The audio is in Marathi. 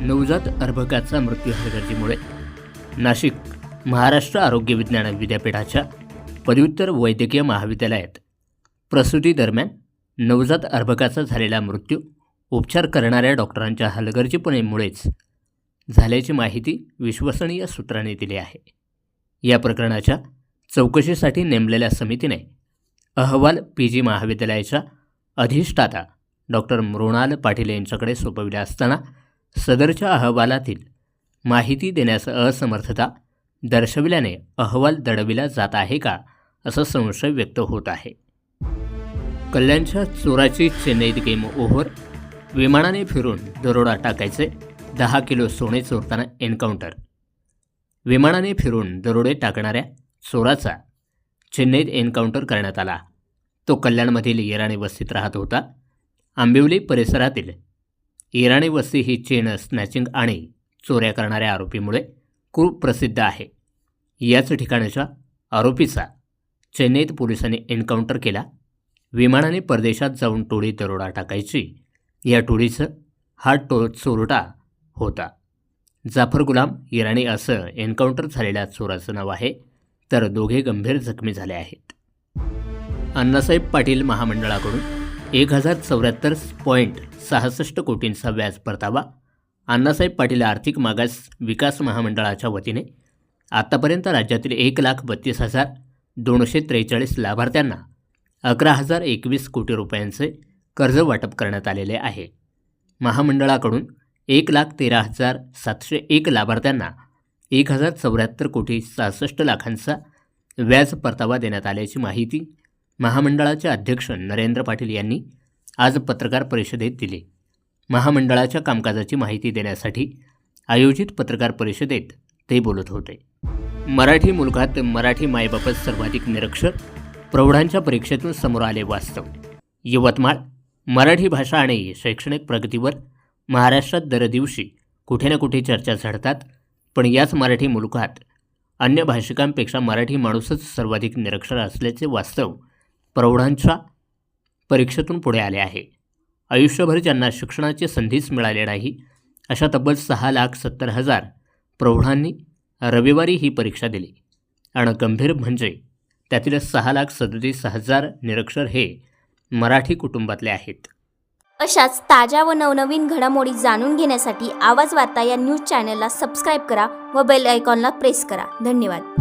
नवजात अर्भकाचा मृत्यू हलगर्जीमुळे नाशिक महाराष्ट्र आरोग्य विज्ञान विद्यापीठाच्या पदव्युत्तर वैद्यकीय महाविद्यालयात. प्रसूतीदरम्यान नवजात अर्भकाचा झालेला मृत्यू उपचार करणाऱ्या डॉक्टरांच्या हलगर्जीपणेमुळेच झाल्याची माहिती विश्वसनीय सूत्रांनी दिली आहे. या प्रकरणाच्या चौकशीसाठी नेमलेल्या समितीने अहवाल पी जी महाविद्यालयाच्या अधिष्ठाता डॉक्टर मृणाल पाटील यांच्याकडे सोपविला असताना सदरच्या अहवालातील माहिती देण्यास असमर्थता दर्शविल्याने अहवाल दडविला जात आहे का असा संशय व्यक्त होत आहे. कल्याणच्या चोराची चेन्नईत गेम ओव्हर विमानाने फिरून दरोडा टाकायचे दहा किलो सोने चोरताना एन्काउंटर. विमानाने फिरून दरोडे टाकणाऱ्या चोराचा चेन्नईत एन्काउंटर करण्यात आला. तो कल्याणमधील इराणी वस्तीत राहत होता. आंबिवली परिसरातील इराणी वस्ती ही चेन स्नॅचिंग आणि चोऱ्या करणाऱ्या आरोपीमुळे खूप प्रसिद्ध आहे. याच ठिकाणाच्या आरोपीचा चेन्नईत पोलिसांनी एन्काउंटर केला. विमानाने परदेशात जाऊन टोळी दरोडा टाकायची. या टोळीचं हा टो चोरटा होता. जाफर गुलाम इराणी असं एन्काउंटर झालेल्या चोराचं नाव आहे. तर दोघे गंभीर जखमी झाले आहेत. अण्णासाहेब पाटील महामंडळाकडून एक हजार चौऱ्याहत्तर पॉईंट सहासष्ट कोटींचा व्याज परतावा. अण्णासाहेब पाटील आर्थिक मागास विकास महामंडळाच्या वतीने. आत्तापर्यंत राज्यातील एक लाख बत्तीस हजार दोनशे त्रेचाळीस लाभार्थ्यांना अकरा हजार एकवीस कोटी रुपयांचे कर्ज वाटप करण्यात आलेले आहे. महामंडळाकडून एक लाख तेरा हजार सातशे एक लाभार्थ्यांना एक हजार चौऱ्याहत्तर कोटी सहासष्ट लाखांचा व्याज परतावा देण्यात आल्याची माहिती महामंडळाचे अध्यक्ष नरेंद्र पाटील यांनी आज पत्रकार परिषदेत दिली. महामंडळाच्या कामकाजाची माहिती देण्यासाठी आयोजित पत्रकार परिषदेत ते बोलत होते. मराठी मुलगात मराठी मायबापत सर्वाधिक निरक्षर प्रौढांच्या परीक्षेतून समोर आले वास्तव. यवतमाळ मराठी भाषा आणि शैक्षणिक प्रगतीवर महाराष्ट्रात दर दिवशी कुठे ना कुठे चर्चा झडतात पण याच मराठी मुलुखात अन्य भाषिकांपेक्षा मराठी माणूसच सर्वाधिक निरक्षर असल्याचे वास्तव प्रौढांच्या परीक्षेतून पुढे आले आहे. आयुष्यभर ज्यांना शिक्षणाची संधीच मिळाली नाही अशा तब्बल सहा लाख सत्तर हजार प्रौढांनी रविवारी ही परीक्षा दिली. आणि गंभीर म्हणजे त्यातील सहा लाख सदतीस हजार निरक्षर हे मराठी कुटुंबातले आहेत. अशाच ताज्या व नवनवीन घडामोडी जाणून घेण्यासाठी आवाज वार्ता या न्यूज चॅनलला सबस्क्राईब करा व बेल आयकॉनला प्रेस करा. धन्यवाद.